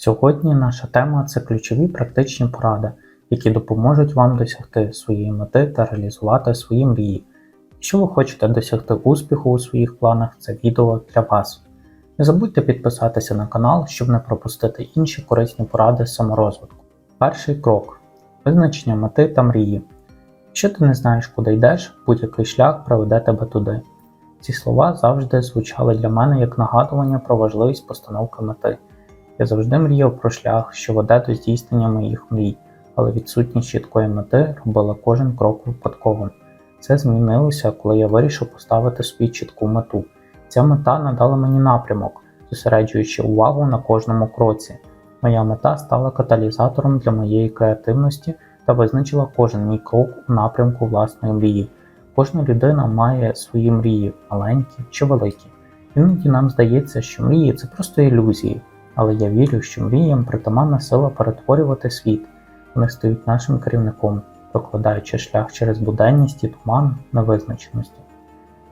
Сьогодні наша тема це ключові практичні поради, які допоможуть вам досягти своєї мети та реалізувати свої мрії. Якщо ви хочете досягти успіху у своїх планах, це відео для вас. Не забудьте підписатися на канал, щоб не пропустити інші корисні поради саморозвитку. Перший крок визначення мети та мрії. Якщо ти не знаєш, куди йдеш, будь-який шлях приведе тебе туди. Ці слова завжди звучали для мене як нагадування про важливість постановки мети. Я завжди мріяв про шлях, що веде до здійснення моїх мрій, але відсутність чіткої мети робила кожен крок випадковим. Це змінилося, коли я вирішив поставити собі чітку мету. Ця мета надала мені напрямок, зосереджуючи увагу на кожному кроці. Моя мета стала каталізатором для моєї креативності та визначила кожен мій крок у напрямку власної мрії. Кожна людина має свої мрії, маленькі чи великі. Іноді нам здається, що мрії це просто ілюзії, але я вірю, що мріям притаманна сила перетворювати світ. Вони стають нашим керівником, прокладаючи шлях через буденність і туман невизначеності.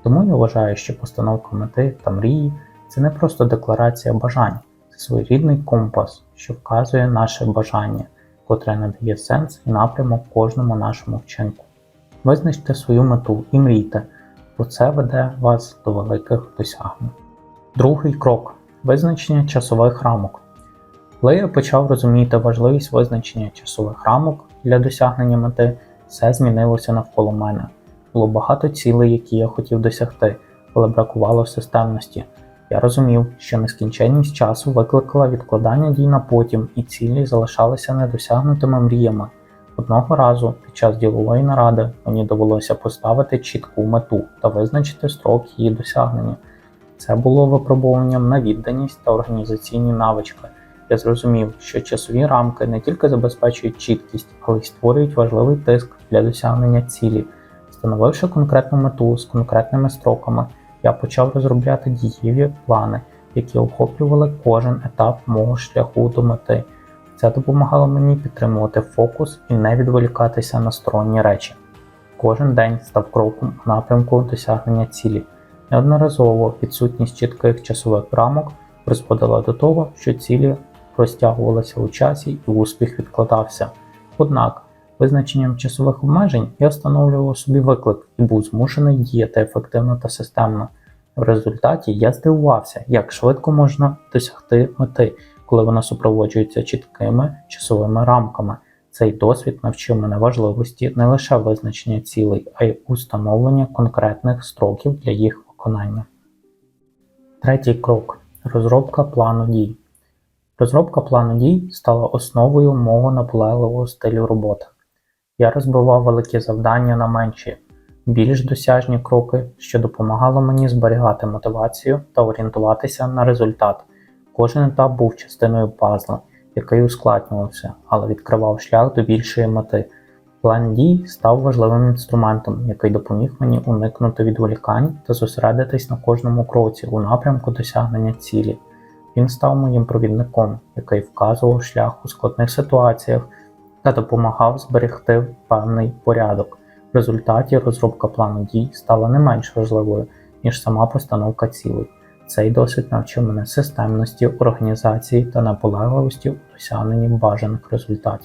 Тому я вважаю, що постановка мети та мрії це не просто декларація бажань, це своєрідний компас, що вказує наше бажання, котре надає сенс і напрямок кожному нашому вчинку. Визначте свою мету і мрійте, бо це веде вас до великих досягнень. Другий крок визначення часових рамок. Коли я почав розуміти важливість визначення часових рамок для досягнення мети, все змінилося навколо мене. Було багато цілей, які я хотів досягти, але бракувало системності. Я розумів, що нескінченність часу викликала відкладання дій на потім, і цілі залишалися недосягнутими мріями. Одного разу під час ділової наради мені довелося поставити чітку мету та визначити строк її досягнення. Це було випробуванням на відданість та організаційні навички. Я зрозумів, що часові рамки не тільки забезпечують чіткість, але й створюють важливий тиск для досягнення цілі. Встановивши конкретну мету з конкретними строками, я почав розробляти дієві плани, які охоплювали кожен етап мого шляху до мети. Це допомагало мені підтримувати фокус і не відволікатися на сторонні речі. Кожен день став кроком у напрямку досягнення цілі. Неодноразово відсутність чітких часових рамок призводила до того, що цілі розтягувалися у часі і успіх відкладався. Однак, визначенням часових обмежень я встановлював собі виклик і був змушений діяти ефективно та системно. В результаті я здивувався, як швидко можна досягти мети, коли вона супроводжується чіткими часовими рамками. Цей досвід навчив мене важливості не лише визначення цілей, а й установлення конкретних строків для їх виконання. Третій крок розробка плану дій. Розробка плану дій стала основою мого наполегливого стилю роботи. Я розбивав великі завдання на менші, більш досяжні кроки, що допомагало мені зберігати мотивацію та орієнтуватися на результат. Кожен етап був частиною пазла, який ускладнювався, але відкривав шлях до більшої мети. План дій став важливим інструментом, який допоміг мені уникнути відволікань та зосередитись на кожному кроці у напрямку досягнення цілі. Він став моїм провідником, який вказував шлях у складних ситуаціях та допомагав зберегти певний порядок. В результаті розробка плану дій стала не менш важливою, ніж сама постановка цілей. Цей досвід навчив мене системності, організації та наполегливості у досягненні бажаних результатів.